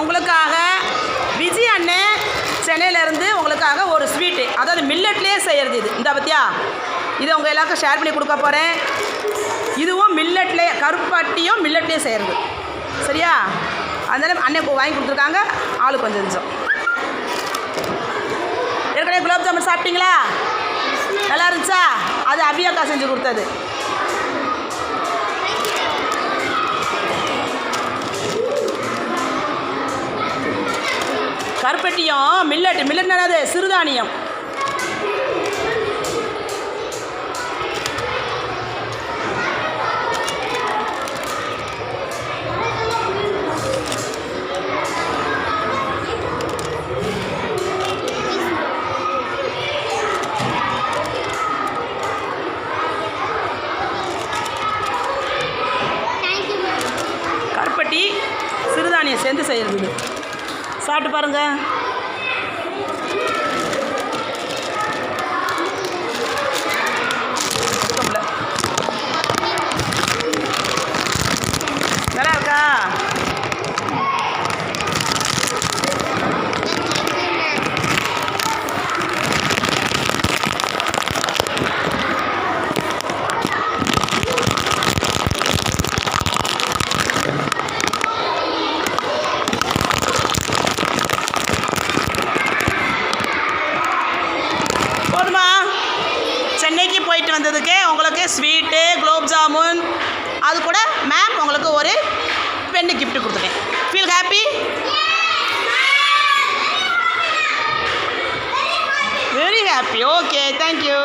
உங்களுக்காக விஜய் அண்ணன் சென்னையிலேருந்து உங்களுக்காக ஒரு ஸ்வீட்டு அதாவது மில்லட்லேயே செய்கிறது இது. இந்த பத்தியா? இதை உங்கள் எல்லாருக்கும் ஷேர் பண்ணி கொடுக்க போகிறேன் இதுவும் மில்லட்லேயே கருப்பட்டியும் மில்லட்லேயே செய்கிறது சரியா? அதனால அண்ணன் இப்போ வாங்கி கொடுத்துருக்காங்க. ஆளு கொஞ்சம் கொஞ்சம். ஏற்கனவே குலாப் ஜாமுன் சாப்பிட்டீங்களா? நல்லா இருந்துச்சா? அது அபியாக்கா செஞ்சு கொடுத்தது. கருப்பட்டியும் மில்லட் மில்லட் என்னது? சிறுதானியம். கருப்பட்டி சிறுதானியம் சேர்ந்து செய்கிறது இது சாப்பிட்டு பாருங்க. சென்னைக்கு உங்களுக்கு ஸ்வீட்டு குலோப் ஜாமுன் அது கூட மேம் உங்களுக்கு ஒரு பெண்ணு கிஃப்ட் கொடுத்துருக்கேன் feel happy very happy okay thank you